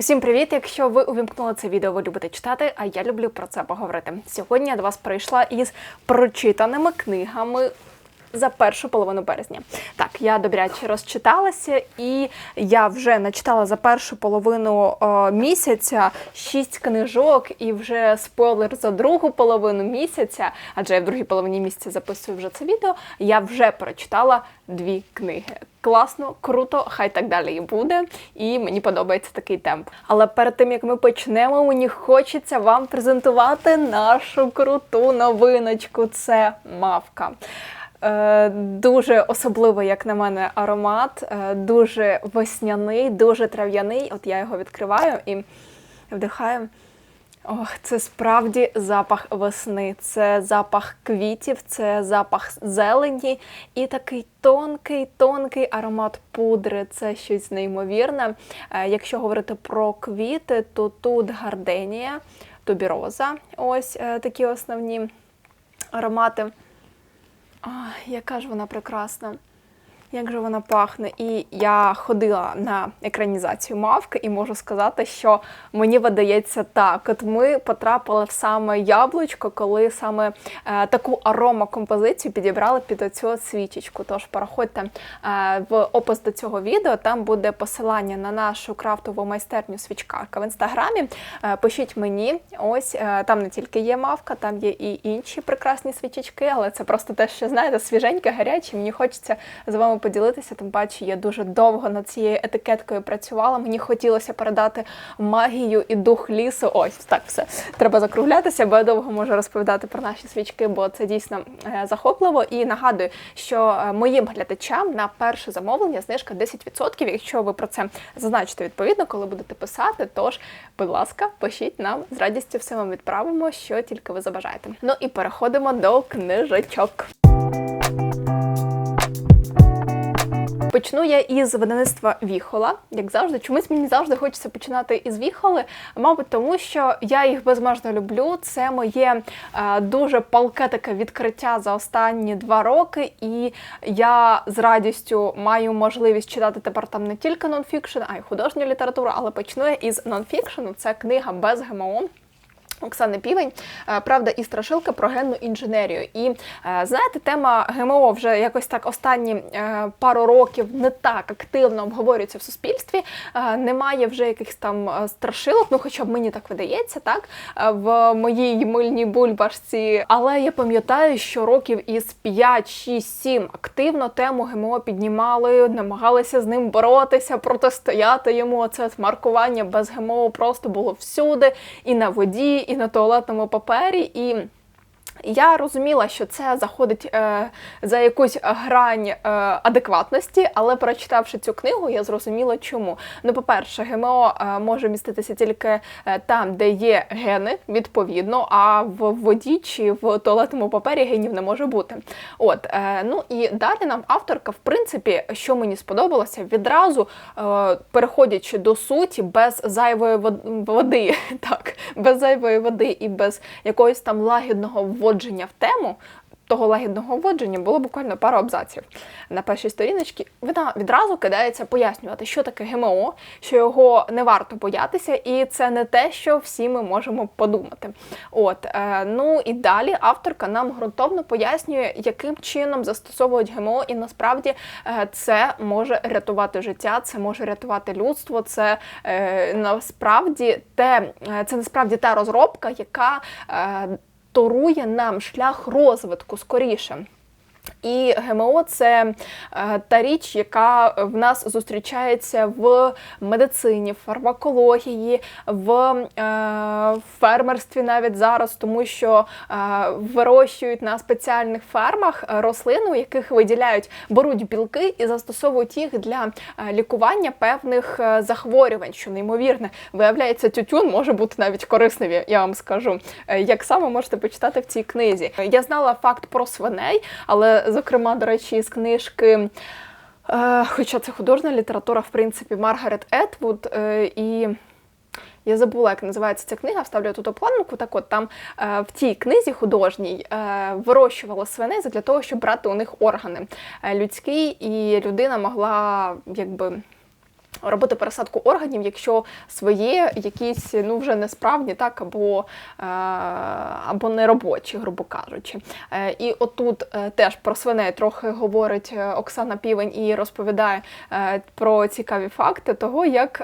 Усім привіт! Якщо ви увімкнули це відео, ви любите читати, а я люблю про це поговорити. Сьогодні я до вас прийшла із прочитаними книгами. За першу половину березня. Так, я добряче розчиталася, і я вже начитала за першу половину е, місяця шість книжок, і вже спойлер за другу половину місяця, адже я в другій половині місяця записую вже це відео. Я вже прочитала дві книги. Класно, круто, хай так далі і буде. І мені подобається такий темп. Але перед тим як ми почнемо, мені хочеться вам презентувати нашу круту новиночку. Це мавка. Е, Дуже особливий, як на мене, аромат, е, дуже весняний, дуже трав'яний. От я його відкриваю і вдихаю. Ох, це справді запах весни, це запах квітів, це запах зелені і такий тонкий, тонкий аромат пудри. Це щось неймовірне. Е, Якщо говорити про квіти, то тут гарденія, тубіроза. Ось такі основні аромати. Ах, яка ж вона прекрасна. Як же вона пахне? І я ходила на екранізацію мавки і можу сказати, що мені видається так. От ми потрапили в саме яблучко, коли саме е, таку аромакомпозицію підібрали під оцю свічечку. Тож переходьте е, в опис до цього відео, там буде посилання на нашу крафтову майстерню свічкарка в інстаграмі. Е, пишіть мені, ось е, там не тільки є мавка, там є і інші прекрасні свічечки, але це просто те, що знаєте, свіженьке, гаряче. Мені хочеться з вами поділитися. Тим паче, я дуже довго над цією етикеткою працювала. Мені хотілося передати магію і дух лісу. Ось так все треба закруглятися, бо я довго можу розповідати про наші свічки, бо це дійсно е, захопливо. І нагадую, що е, моїм глядачам на перше замовлення знижка 10%. Якщо ви про це зазначите відповідно, коли будете писати, тож, будь ласка, пишіть нам з радістю все вам відправимо, що тільки ви забажаєте. Ну і переходимо до книжечок. Почну я із видавництва Віхола, як завжди. Чомусь мені завжди хочеться починати із Віхоли, мабуть, тому що я їх безмежно люблю. Це моє е, дуже палке таке відкриття за останні два роки, і я з радістю маю можливість читати тепер там не тільки нонфікшн, а й художню літературу, але почну я із нонфікшену. Це книга без ГМО. Оксани Півень, е, правда, і страшилка про генну інженерію. І е, знаєте, тема ГМО вже якось так останні е, пару років не так активно обговорюється в суспільстві. Немає вже якихось там страшилок, ну хоча б мені так видається, так в моїй мильній бульбашці. Але я пам'ятаю, що років із 5, 6, 7 активно тему ГМО піднімали, намагалися з ним боротися, протистояти йому. Це маркування без ГМО просто було всюди, і на воді і на туалетному папері, і я розуміла, що це заходить е, за якусь грань е, адекватності, але прочитавши цю книгу, я зрозуміла, чому. Ну, по-перше, ГМО е, може міститися тільки е, там, де є гени, відповідно, а в воді чи в туалетному папері генів не може бути. От, е, ну і далі нам авторка, в принципі, що мені сподобалося, відразу е, переходячи до суті, без зайвої води, так, без зайвої води і без якогось там лагідного вводу вводження в тему. Того лагідного вводження було буквально пару абзаців на першій сторіночці. Вона відразу кидається пояснювати, що таке ГМО, що його не варто боятися, і це не те, що всі ми можемо подумати. От е, ну і далі авторка нам ґрунтовно пояснює, яким чином застосовують ГМО, і насправді е, це може рятувати життя, це може рятувати людство. Це е, насправді те, це насправді та розробка, яка торує нам шлях розвитку скоріше. І ГМО це е, та річ, яка в нас зустрічається в медицині, в фармакології, в е, фермерстві навіть зараз, тому що е, вирощують на спеціальних фермах рослини, у яких виділяють, беруть білки і застосовують їх для лікування певних захворювань, що неймовірне виявляється, тютюн може бути навіть корисним, я вам скажу. Як саме можете почитати в цій книзі? Я знала факт про свиней, але зокрема, до речі, з книжки. Е, хоча це художня література, в принципі, Маргарет Етвуд. Е, і я забула, як називається ця книга, вставлю тут опланку. Так от там е, в тій книзі художній вирощували свиней для того, щоб брати у них органи людські, і людина могла якби Робити пересадку органів, якщо своє якісь ну вже несправні, так або е, або неробочі, грубо кажучи. Е, і отут е, теж про свиней трохи говорить Оксана Півень і розповідає про цікаві факти того, як.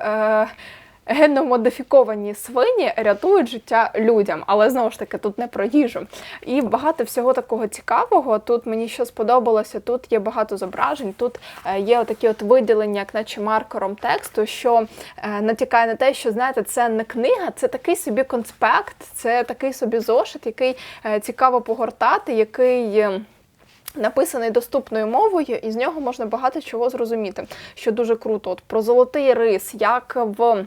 Генномодифіковані свині рятують життя людям, але знову ж таки тут не про їжу. І багато всього такого цікавого. Тут мені що сподобалося, тут є багато зображень, тут е, є такі от виділення, як наче маркером тексту, що е, натякає на те, що знаєте, це не книга, це такий собі конспект, це такий собі зошит, який е, цікаво погортати, який. Написаний доступною мовою, і з нього можна багато чого зрозуміти, що дуже круто. От Про золотий рис, як в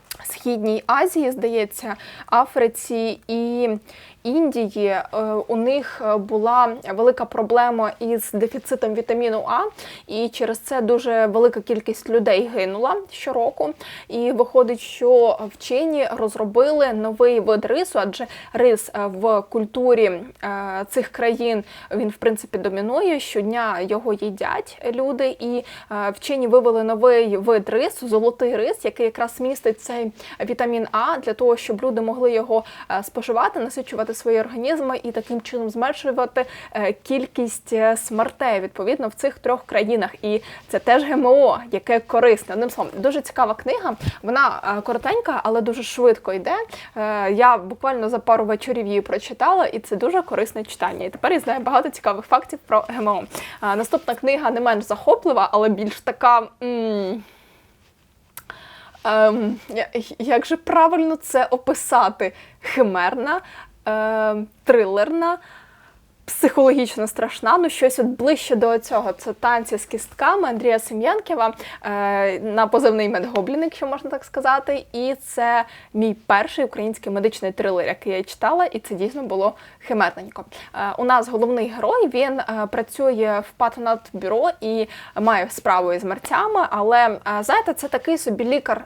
Східній Азії, здається, Африці і Індії е, у них е, була велика проблема із дефіцитом вітаміну А, і через це дуже велика кількість людей гинула щороку. І виходить, що вчені розробили новий вид рису, адже рис е, в культурі цих країн він в принципі домінує. Щодня його їдять люди, і вчені вивели новий вид рису, золотий рис, який якраз містить цей вітамін А для того, щоб люди могли його споживати, насичувати свої організми і таким чином зменшувати е, кількість е, смертей відповідно в цих трьох країнах. І це теж ГМО, яке корисне. Одним словом, дуже цікава книга. Вона е, коротенька, але дуже швидко йде. Я буквально за пару вечорів її прочитала, і це дуже корисне читання. І тепер я знаю багато цікавих фактів про ГМО. Наступна книга не менш захоплива, але більш така. М Ем, як же правильно це описати? Химерна, ем, трилерна психологічно страшна, ну щось от ближче до цього. Це танці з кістками Андрія Сем'янкєва е, на позивний медгоблін, якщо можна так сказати. І це мій перший український медичний трилер, який я читала, і це дійсно було химерненько. Е, у нас головний герой він е, працює в патронат-бюро і має справу із мерцями, але е, знаєте, це такий собі лікар,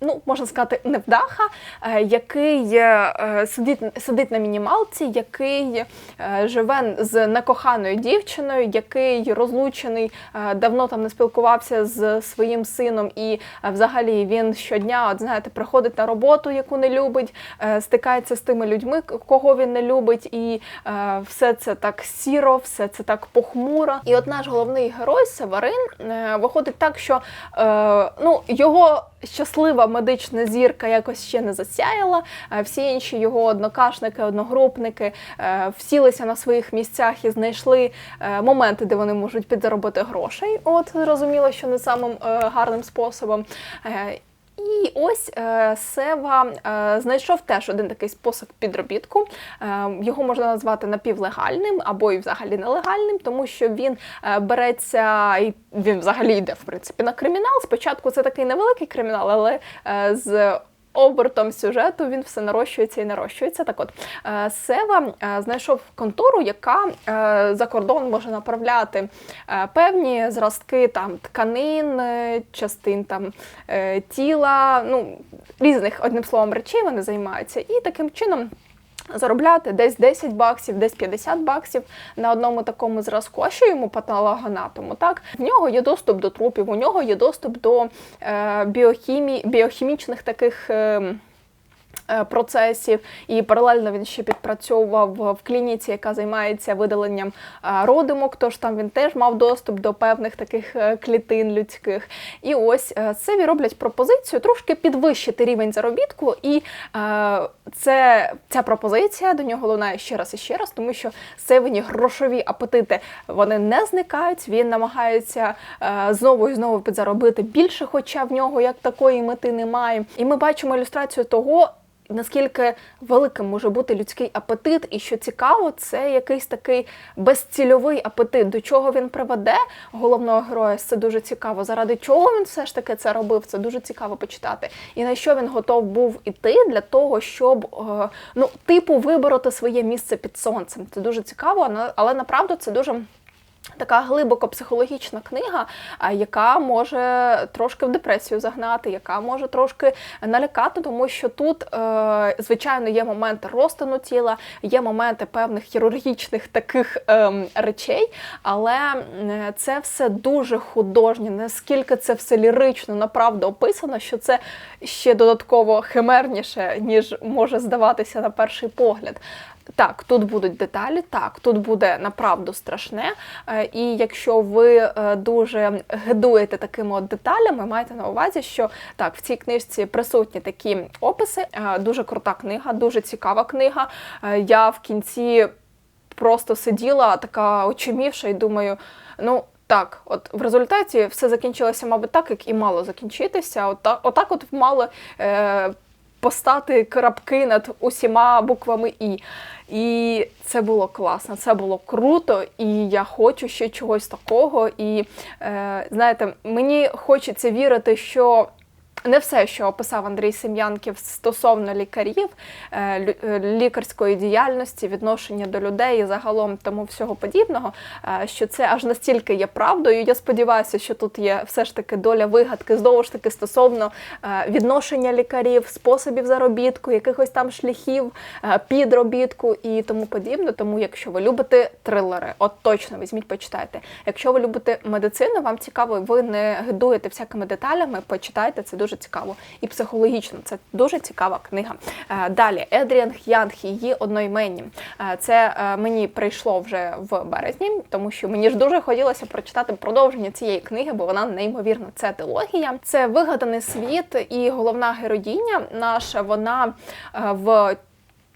ну можна сказати, невдаха, е, який е, сидить, сидить на мінімалці, який е, живе з некоханою дівчиною, який розлучений, е, давно там не спілкувався з своїм сином, і е, взагалі він щодня, от знаєте, приходить на роботу, яку не любить, е, стикається з тими людьми, кого він не любить, і все це так сіро, все це так похмуро. І от наш головний герой Северин виходить так, що ну його щаслива медична зірка якось ще не засяяла. Всі інші його однокашники, одногрупники всілися на своїх місцях і знайшли е, моменти, де вони можуть підзаробити грошей. От зрозуміло, що не самим е, гарним способом. Е, і ось Сева знайшов теж один такий спосіб підробітку. Його можна назвати напівлегальним або і взагалі нелегальним, тому що він береться і він взагалі йде в принципі на кримінал. Спочатку це такий невеликий кримінал, але з обертом сюжету він все нарощується і нарощується. Так от е, Сева е, знайшов контору, яка е, за кордон може направляти певні зразки там тканин, частин там тіла, ну різних одним словом речей вони займаються, і таким чином заробляти десь 10 баксів, десь 50 баксів на одному такому зразку, що йому патологоанатому, так? В нього є доступ до трупів, у нього є доступ до е, біохімії, біохімічних таких. Е, процесів, і паралельно він ще підпрацьовував в клініці, яка займається видаленням е, родимок. Тож там він теж мав доступ до певних таких е, клітин людських. І ось Севі роблять пропозицію трошки підвищити рівень заробітку, і це ця пропозиція до нього лунає ще раз і ще раз, тому що Севині грошові апетити вони не зникають. Він намагається знову і знову підзаробити більше, хоча в нього як такої мети немає. І ми бачимо ілюстрацію того наскільки великим може бути людський апетит, і що цікаво, це якийсь такий безцільовий апетит. До чого він приведе головного героя? Це дуже цікаво. Заради чого він все ж таки це робив? Це дуже цікаво почитати. І на що він готов був іти для того, щоб е, ну, типу, вибороти своє місце під сонцем. Це дуже цікаво, але направду це дуже. Така глибоко психологічна книга, яка може трошки в депресію загнати, яка може трошки налякати, тому що тут, е, звичайно, є моменти розтину тіла, є моменти певних хірургічних таких ем, речей, але е, це все дуже художнє, наскільки це все лірично, направду описано, що це ще додатково химерніше, ніж може здаватися на перший погляд. Так, тут будуть деталі, так, тут буде направду страшне. Е, І якщо ви е, дуже гидуєте такими от деталями, майте на увазі, що так, в цій книжці присутні такі описи. Е, Дуже крута книга, дуже цікава книга. Я в кінці просто сиділа така очумівша і думаю, ну. Так, от в результаті все закінчилося, мабуть, так, як і мало закінчитися. Отак, от мали е, постати крапки над усіма буквами І. І це було класно, це було круто, і я хочу ще чогось такого. І е, знаєте, мені хочеться вірити, що. Не все, що описав Андрій Сем'янків стосовно лікарів, е, е, лікарської діяльності, відношення до людей і загалом тому всього подібного, е, що це аж настільки є правдою. Я сподіваюся, що тут є все ж таки доля вигадки, знову ж таки, стосовно відношення лікарів, способів заробітку, якихось там шляхів підробітку і тому подібне. Тому, якщо ви любите трилери, от точно візьміть, почитайте. Якщо ви любите медицину, вам цікаво, ви не гидуєте всякими деталями, почитайте, це дуже цікаво. І психологічно це дуже цікава книга. Е, Далі Едріан Янг, її одноіменні. Е, Це е, мені прийшло вже в березні, тому що мені ж дуже хотілося прочитати продовження цієї книги, бо вона неймовірна. Це теологія, це вигаданий світ, і головна героїня наша вона в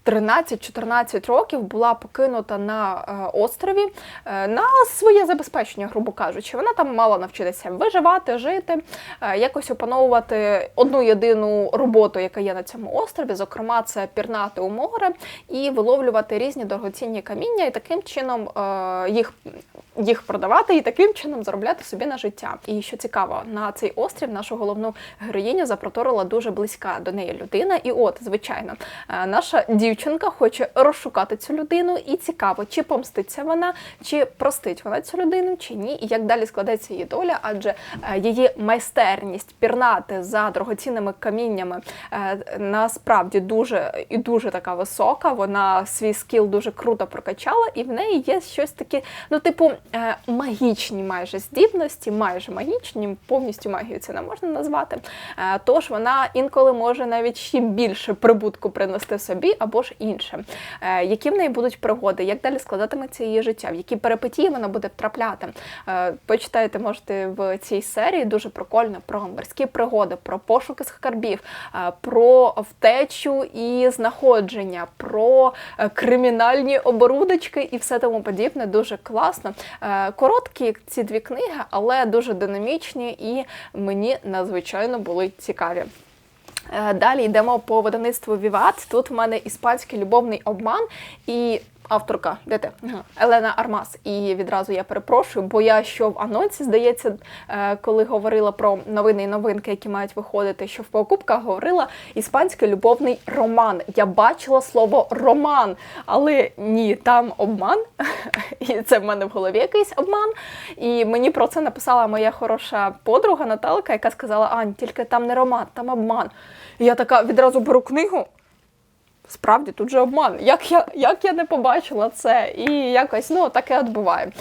13-14 років була покинута на е, острові е, на своє забезпечення, грубо кажучи. Вона там мала навчитися виживати, жити, е, якось опановувати одну єдину роботу, яка є на цьому острові. Зокрема, це пірнати у море і виловлювати різні дорогоцінні каміння, і таким чином їх. Їх продавати і таким чином заробляти собі на життя. І що цікаво, на цей острів нашу головну героїню запроторила дуже близька до неї людина. І от, звичайно, наша дівчинка хоче розшукати цю людину, і цікаво, чи помститься вона, чи простить вона цю людину, чи ні, і як далі складеться її доля, адже е, її майстерність пірнати за дорогоцінними каміннями е, насправді дуже і дуже така висока. Вона свій скіл дуже круто прокачала, і в неї є щось таке, ну, типу, е, магічні майже здібності, майже магічні, повністю магію це не можна назвати. Тож вона інколи може навіть ще більше прибутку принести собі або ж інше. Е, Які в неї будуть пригоди, як далі складатиметься її життя, в які перипетії вона буде втрапляти. Е, Почитайте, можете в цій серії дуже прикольно про морські пригоди, про пошуки скарбів, е, про втечу і знаходження, про кримінальні оборудочки і все тому подібне. Дуже класно. Короткі ці дві книги, але дуже динамічні і мені надзвичайно були цікаві. Е, Далі йдемо по видавництву Віват. Тут в мене іспанський любовний обман і. Авторка? Ага. Елена Армас. І відразу я перепрошую, бо я що в анонсі, здається, е, коли говорила про новини і новинки, які мають виходити, що в покупках говорила іспанський любовний роман. Я бачила слово роман, але ні, там обман. І це в мене в голові якийсь обман. І мені про це написала моя хороша подруга Наталка, яка сказала: Ань, тільки там не роман, там обман. І я така відразу беру книгу. Справді тут же обман. Як я як я не побачила це, і якось ну таке відбуває буває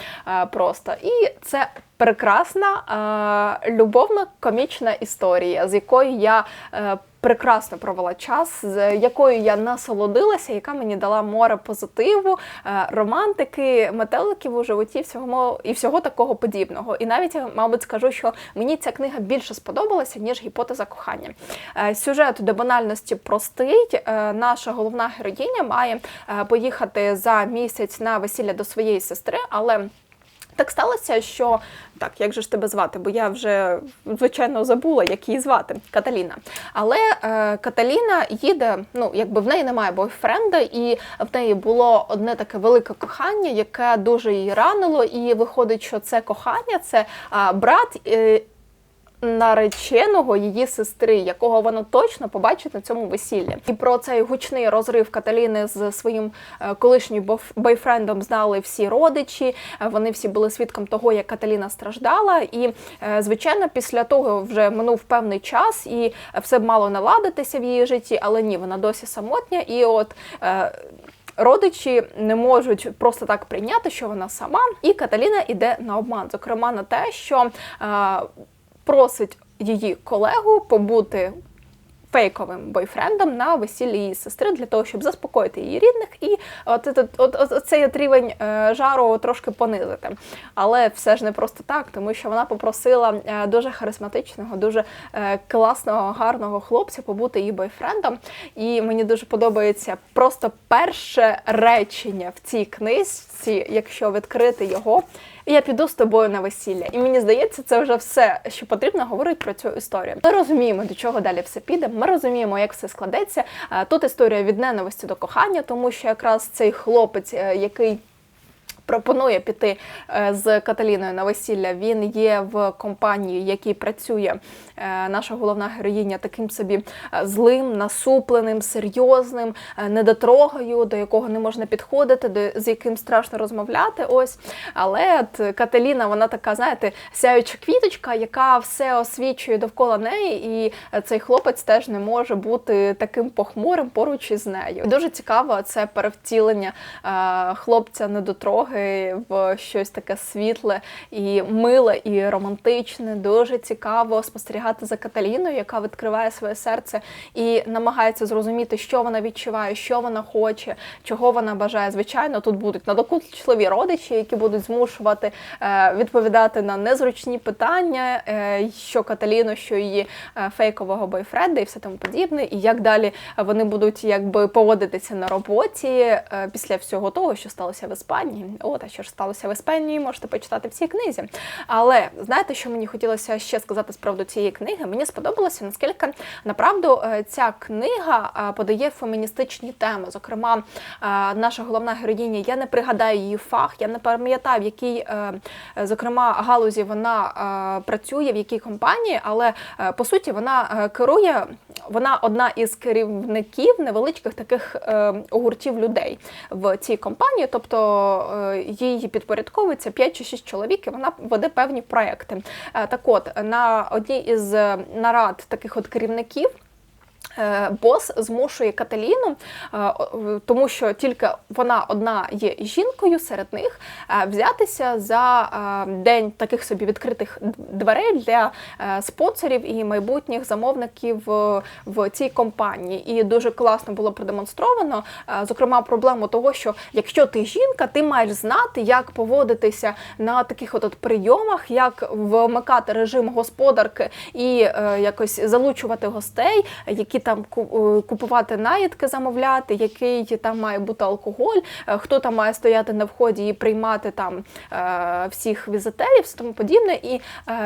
е, просто. І це прекрасна е, любовна комічна історія, з якою я е, прекрасно провела час, з якою я насолодилася, яка мені дала море позитиву, е, романтики, метеликів у животі, всього і всього такого подібного. І навіть я, мабуть, скажу, що мені ця книга більше сподобалася, ніж гіпотеза кохання. Е, Сюжет до банальності простий. Е, Наша головна героїня має поїхати за місяць на весілля до своєї сестри, але так сталося, що так, як же ж тебе звати? Бо я вже звичайно забула, як її звати Каталіна. Але е, Каталіна їде, ну якби в неї немає бойфренда, і в неї було одне таке велике кохання, яке дуже її ранило. І виходить, що це кохання, це е, брат. Е, нареченого її сестри, якого вона точно побачить на цьому весіллі. І про цей гучний розрив Каталіни з своїм е, колишнім бойфрендом знали всі родичі. Е, Вони всі були свідком того, як Каталіна страждала. І, е, звичайно, після того вже минув певний час, і все б мало наладитися в її житті, але ні, вона досі самотня. І от родичі не можуть просто так прийняти, що вона сама. І Каталіна йде на обман, зокрема на те, що е, просить її колегу побути. Фейковим бойфрендом на весіллі її сестри для того, щоб заспокоїти її рідних, і от, от, от, от, от цей рівень е, жару трошки понизити. Але все ж не просто так, тому що вона попросила е, дуже харизматичного, дуже е, класного, гарного хлопця побути її бойфрендом. І мені дуже подобається просто перше речення в цій книжці, якщо відкрити його. Я піду з тобою на весілля. І мені здається, це вже все, що потрібно говорити про цю історію. Ми розуміємо, до чого далі все піде. Ми розуміємо, як все складеться. Е, Тут історія від ненависті до кохання, тому що якраз цей хлопець, е, який пропонує піти е, з Каталіною на весілля. Він є в компанії, в якій працює е, наша головна героїня, таким собі е, злим, насупленим, серйозним, недотрогою, до якого не можна підходити, до з яким страшно розмовляти. Ось, але от Каталіна, вона така, знаєте, сяюча квіточка, яка все освічує довкола неї, і цей хлопець теж не може бути таким похмурим поруч із нею. Дуже цікаво це перевтілення хлопця недотроги в щось таке світле і миле, і романтичне. Дуже цікаво спостерігати за Каталіною, яка відкриває своє серце і намагається зрозуміти, що вона відчуває, що вона хоче, чого вона бажає. Звичайно, тут будуть надокучливі родичі, які будуть змушувати е, відповідати на незручні питання, е, що Каталіну, що її е, фейкового бойфренда і все тому подібне, і як далі вони будуть якби поводитися на роботі після всього того, що сталося в Іспанії. От, а що ж сталося в Іспанії, можете почитати в цій книзі. Але знаєте, що мені хотілося ще сказати з приводу цієї книги? Мені сподобалося, наскільки направду е, ця книга е, подає феміністичні теми. Зокрема, е, наша головна героїня, я не пригадаю її фах, я не пам'ятаю, в якій, зокрема, галузі вона працює, в якій компанії, але по суті вона керує, вона одна із керівників невеличких таких гуртів людей в цій компанії. Тобто їй підпорядковується 5 чи 6 чоловік, і вона веде певні проекти. Е, Так от, на одній із е, нарад таких от керівників. Е, Бос змушує Каталіну, е, тому що тільки вона одна є жінкою серед них, е, взятися за день таких собі відкритих дверей для спонсорів і майбутніх замовників в цій компанії. І дуже класно було продемонстровано, зокрема, проблему того, що якщо ти жінка, ти маєш знати, як поводитися на таких от, прийомах, як вмикати режим господарки і якось залучувати гостей, які там е, купувати наїдки, замовляти, який там має бути алкоголь, е, хто там має стояти на вході і приймати там е, всіх візитерів, все тому подібне. І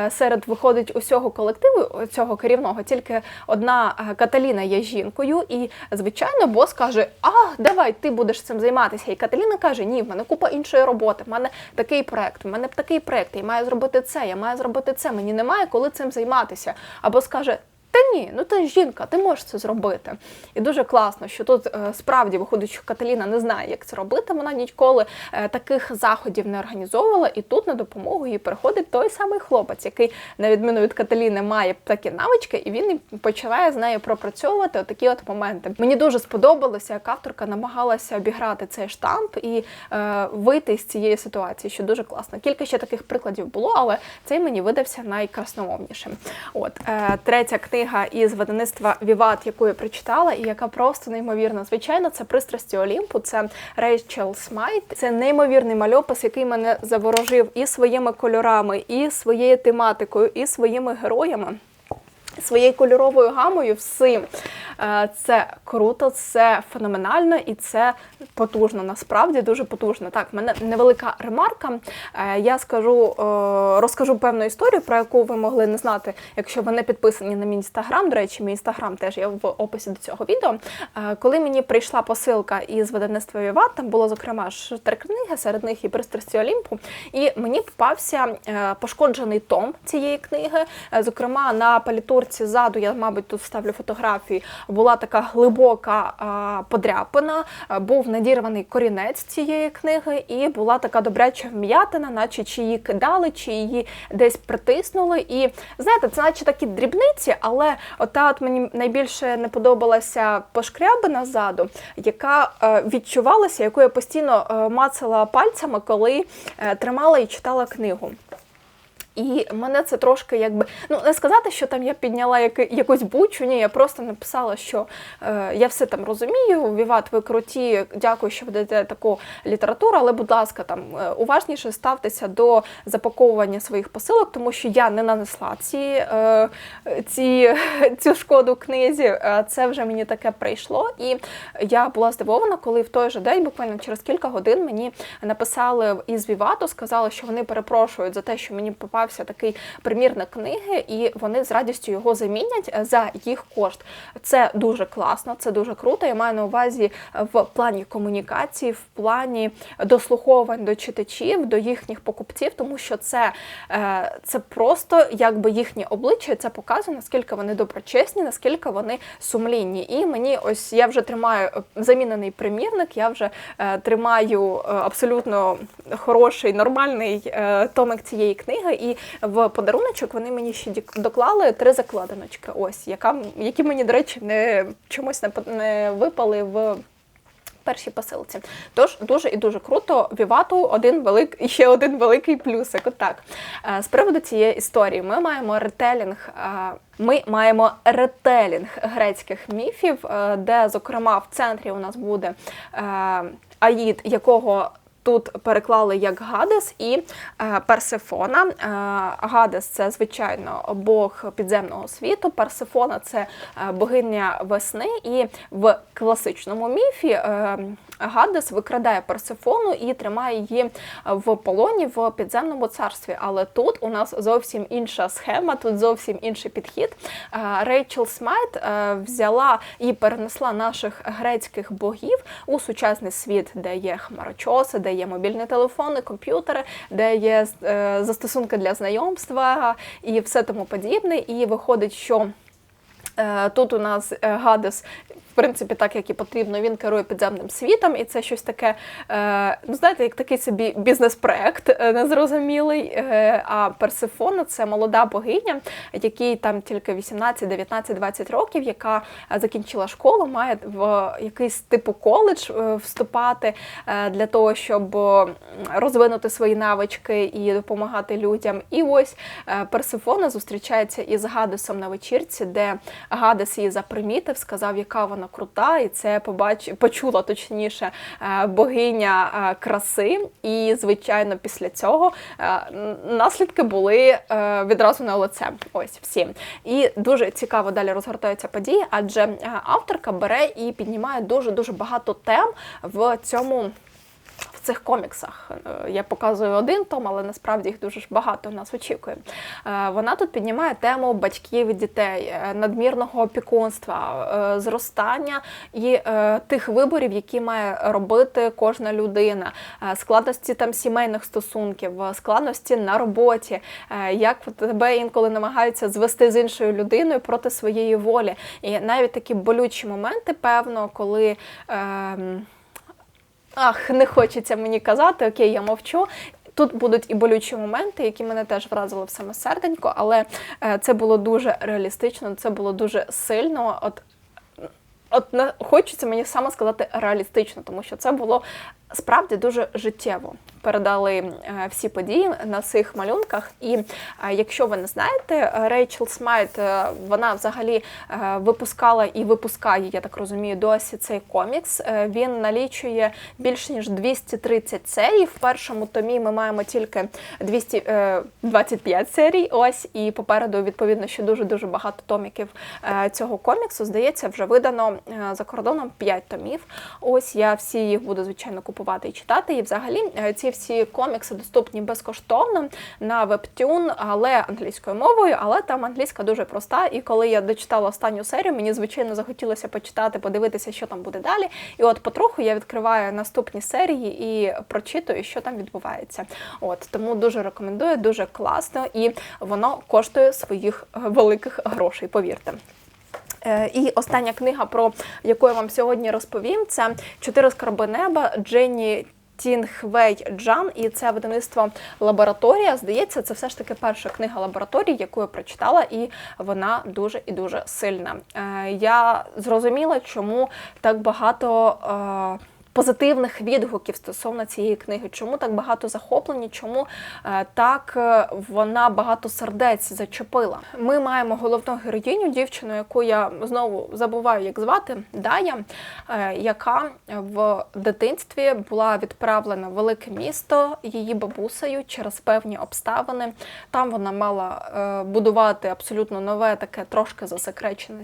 серед виходить усього колективу цього керівного тільки одна Каталіна є жінкою, і звичайно, бос каже: А, давай, ти будеш цим займатися. І Каталіна каже: Ні, в мене купа іншої роботи, в мене такий проект, в мене такий проект, я маю зробити це, я маю зробити це. Мені немає коли цим займатися. Або скаже. Та ні, ну ти жінка, ти можеш це зробити. І дуже класно, що тут е, справді виходить, що Каталіна не знає, як це робити. Вона ніколи е, таких заходів не організовувала, і тут на допомогу їй приходить той самий хлопець, який, на відміну від Каталіни, має такі навички, і він починає з нею пропрацьовувати такі от моменти. Мені дуже сподобалося, як авторка намагалася обіграти цей штамп і е, вийти з цієї ситуації, що дуже класно. Кілька ще таких прикладів було, але цей мені видався найкрасномовнішим. От е, третя книга із видавництва Віват, яку я прочитала, і яка просто неймовірна. Звичайно, це пристрасті Олімпу. Це Рейчел Смайт. Це неймовірний мальопис, який мене заворожив і своїми кольорами, і своєю тематикою, і своїми героями. Своєю кольоровою гамою всім. Е, Це круто, це феноменально і це потужно. Насправді дуже потужно. Так, в мене невелика ремарка. Е, Я скажу, е, розкажу певну історію, про яку ви могли не знати, якщо ви не підписані на мій інстаграм. До речі, мій інстаграм теж є в описі до цього відео. Коли мені прийшла посилка із видавництва Віват, там було зокрема ж три книги, серед них і пристрасті Олімпу. І мені попався пошкоджений том цієї книги. Зокрема, на палітурці ззаду, я, мабуть, тут ставлю фотографії, була така глибока а, подряпина, був надірваний корінець цієї книги, і була така добряча вм'ятина, наче чи її кидали, чи її десь притиснули. І знаєте, це наче такі дрібниці, але ота от мені найбільше не подобалася пошкрябина ззаду, яка е, відчувалася, яку я постійно е, мацала пальцями, коли е, тримала і читала книгу. І мене це трошки якби ну не сказати, що там я підняла яки, якусь бучу. Ні, я просто написала, що е, я все там розумію. Віват, ви круті, дякую, що ведете таку літературу, але, будь ласка, там е, уважніше ставтеся до запаковування своїх посилок, тому що я не нанесла ці, е, ці, цю шкоду книзі. Це вже мені таке прийшло. І я була здивована, коли в той же день, буквально через кілька годин, мені написали із Вівату, сказали, що вони перепрошують за те, що мені попався такий примірник книги, і вони з радістю його замінять е, за їх кошт. Це дуже класно, це дуже круто. Я маю на увазі в плані комунікації, в плані дослуховань до читачів, до їхніх покупців, тому що це, е, це просто якби їхнє обличчя, це показує, наскільки вони доброчесні, наскільки вони сумлінні. І мені ось я вже тримаю е, замінений примірник, я вже е, тримаю е, абсолютно хороший, нормальний е, томик цієї книги. І в подаруночок вони мені ще доклали три закладиночки. Ось, яка, які мені, до речі, не чомусь не, не випали в. Першій посилці. Тож дуже і дуже круто. Вівату один велик, ще один великий плюсик. Отак. Е, З приводу цієї історії ми маємо ретелінг. е, Ми маємо ретелінг грецьких міфів, е, де, зокрема, в центрі у нас буде Аїд, якого Тут переклали як Гадес і е, Персифона. Е, Гадес це звичайно Бог підземного світу. Персифона це е, богиня весни. І в класичному міфі Гадес викрадає Персифону і тримає її в полоні в підземному царстві. Але тут у нас зовсім інша схема, тут зовсім інший підхід. Е, Рейчел Смайт е, взяла і перенесла наших грецьких богів у сучасний світ, де є хмарочоси, де є мобільні телефони, комп'ютери, де є е, застосунки для знайомства і все тому подібне. І виходить, що Е, Тут у нас е, Гадес, принципі, так як і потрібно, він керує підземним світом, і це щось таке, е, ну знаєте, як такий собі бізнес-проект е, незрозумілий. Е, А Персифона це молода богиня, якій там тільки 18, 19, 20 років, яка закінчила школу, має в якийсь типу коледж вступати для того, щоб розвинути свої навички і допомагати людям. І ось Персифона зустрічається із Гадесом на вечірці, де Гадес її запримітив, сказав, яка вона крута, і це побач... почула точніше е, богиня е, краси. І, звичайно, після цього е, наслідки були відразу на лице. Ось всі. І дуже цікаво далі розгортаються події, адже авторка бере і піднімає дуже дуже багато тем в цьому. В цих коміксах Е, я показую один том, але насправді їх дуже ж багато нас очікує. Е, Вона тут піднімає тему батьків і дітей, е, надмірного опікунства, зростання і тих виборів, які має робити кожна людина, складності там сімейних стосунків, складності на роботі, як тебе інколи намагаються звести з іншою людиною проти своєї волі. І навіть такі болючі моменти, певно, коли. ем, Ах, не хочеться мені казати, окей, я мовчу. Тут будуть і болючі моменти, які мене теж вразили в саме серденько, але е, це було дуже реалістично, це було дуже сильно. От От не хочеться мені саме сказати реалістично, тому що це було справді дуже життєво передали е, всі події на цих малюнках. І е, якщо ви не знаєте, Рейчел Смайт е, вона взагалі випускала і випускає, я так розумію, досі цей комікс. Він налічує більш ніж 230 серій. В першому томі ми маємо тільки 225 серій. Ось і попереду, відповідно, ще дуже дуже багато томіків цього коміксу. Здається, вже видано за кордоном 5 томів. Ось я всі їх буду звичайно купувати і читати. І взагалі ці всі комікси доступні безкоштовно на Webtoon, але англійською мовою, але там англійська дуже проста. І коли я дочитала останню серію, мені звичайно захотілося почитати, подивитися, що там буде далі. І от потроху я відкриваю наступні серії і прочитую, що там відбувається. От тому дуже рекомендую, дуже класно, і воно коштує своїх великих грошей. Повірте. Е, і остання книга, про яку я вам сьогодні розповім, це Чотири скарби неба Дженні Тінхвей Джан, і це видавництво лабораторія. Здається, це все ж таки перша книга лабораторії, яку я прочитала, і вона дуже і дуже сильна. Е, я зрозуміла, чому так багато. Позитивних відгуків стосовно цієї книги. Чому так багато захоплені? Чому е, так е, вона багато сердець зачепила? Ми маємо головну героїню, дівчину, яку я знову забуваю, як звати Дая, е, яка в дитинстві була відправлена в велике місто її бабусею через певні обставини. Там вона мала будувати абсолютно нове, таке трошки засекречене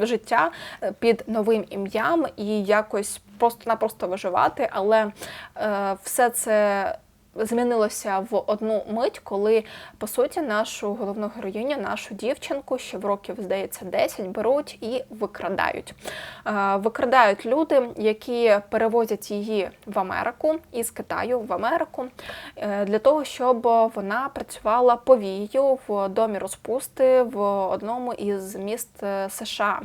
життя під новим ім'ям і якось просто-напросто виживати, але е, все це. Змінилося в одну мить, коли по суті нашу головну героїню, нашу дівчинку, ще в років, здається, 10, беруть і викрадають. Е, викрадають люди, які перевозять її в Америку із Китаю в Америку е, для того, щоб вона працювала повією в домі розпусти в одному із міст е, США.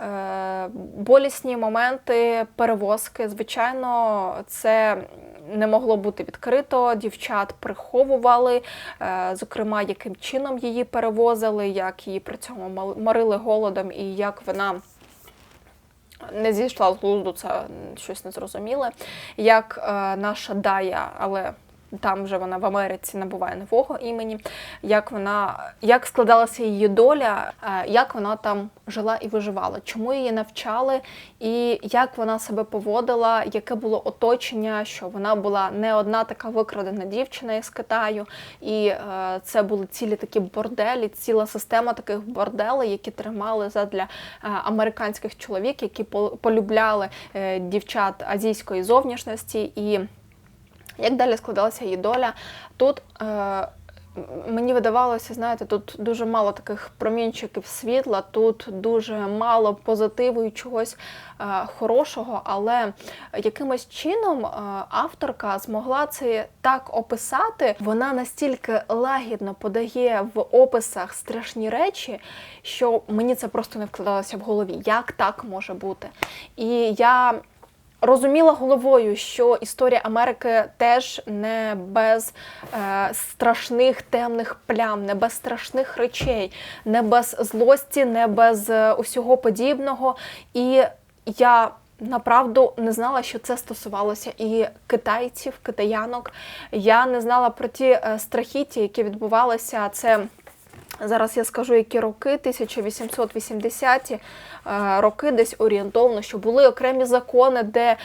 Е, болісні моменти перевозки. Звичайно, це не могло бути відкрито. Дівчат приховували, е, зокрема, яким чином її перевозили, як її при цьому морили голодом і як вона. Не зійшла з глузду, це щось незрозуміле. Як е, наша Дая, але там вже вона в Америці набуває нового імені, як вона як складалася її доля, е, як вона там жила і виживала, чому її навчали, і як вона себе поводила, яке було оточення, що вона була не одна така викрадена дівчина із Китаю, і е, це були цілі такі борделі, ціла система таких борделей, які тримали задля е, американських чоловік, які полюбляли дівчат азійської зовнішності і. Як далі складалася її доля? Тут е, мені видавалося, знаєте, тут дуже мало таких промінчиків світла, тут дуже мало позитиву і чогось е, хорошого, але якимось чином е, авторка змогла це так описати. Вона настільки лагідно подає в описах страшні речі, що мені це просто не вкладалося в голові. Як так може бути? І я розуміла головою, що історія Америки теж не без е, страшних темних плям, не без страшних речей, не без злості, не без е, усього подібного. І я направду не знала, що це стосувалося і китайців, китаянок. Я не знала про ті е, страхіття, які відбувалися. Це Зараз я скажу, які роки, 1880-ті е, роки, десь орієнтовно, що були окремі закони, де е,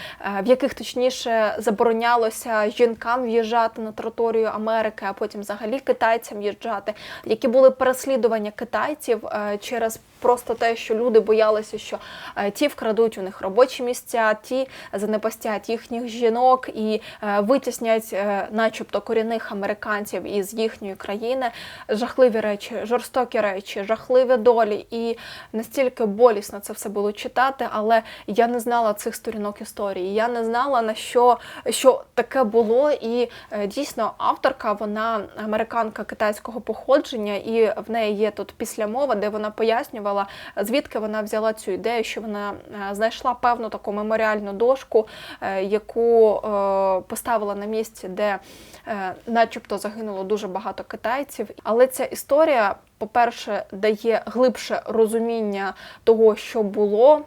в яких точніше заборонялося жінкам в'їжджати на територію Америки, а потім взагалі китайцям в'їжджати, які були переслідування китайців е, через просто те, що люди боялися, що ті вкрадуть у них робочі місця, ті занепастять їхніх жінок і витіснять, начебто, корінних американців із їхньої країни. Жахливі речі жорстокі речі, жахливі долі, і настільки болісно це все було читати, але я не знала цих сторінок історії. Я не знала на що що таке було. І е, дійсно авторка, вона американка китайського походження, і в неї є тут післямова, де вона пояснювала, звідки вона взяла цю ідею, що вона е, знайшла певну таку меморіальну дошку, е, яку поставила на місці, де, начебто, загинуло дуже багато китайців. Але ця історія по-перше, дає глибше розуміння того, що було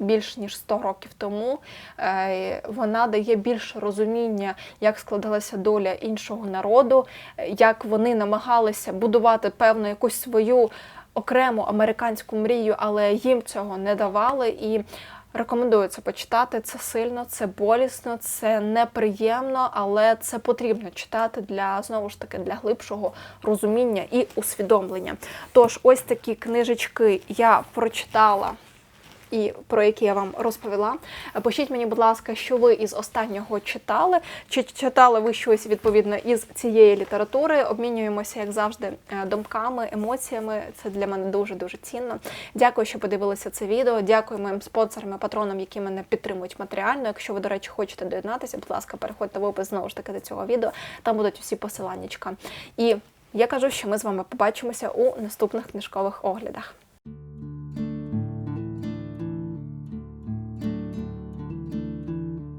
більш ніж 100 років тому. Е, Вона дає більше розуміння, як складалася доля іншого народу, е, як вони намагалися будувати певну якусь свою окрему американську мрію, але їм цього не давали. І рекомендую це почитати. Це сильно, це болісно, це неприємно, але це потрібно читати для знову ж таки для глибшого розуміння і усвідомлення. Тож, ось такі книжечки я прочитала і про які я вам розповіла. Пишіть мені, будь ласка, що ви із останнього читали, чи читали ви щось відповідно із цієї літератури. Обмінюємося, як завжди, е, думками, емоціями. Це для мене дуже дуже цінно. Дякую, що подивилися це відео. Дякую моїм спонсорам і патронам, які мене підтримують матеріально. Якщо ви, до речі, хочете доєднатися, будь ласка, переходьте в опис знову ж таки до цього відео. Там будуть всі посиланнячка. І я кажу, що ми з вами побачимося у наступних книжкових оглядах.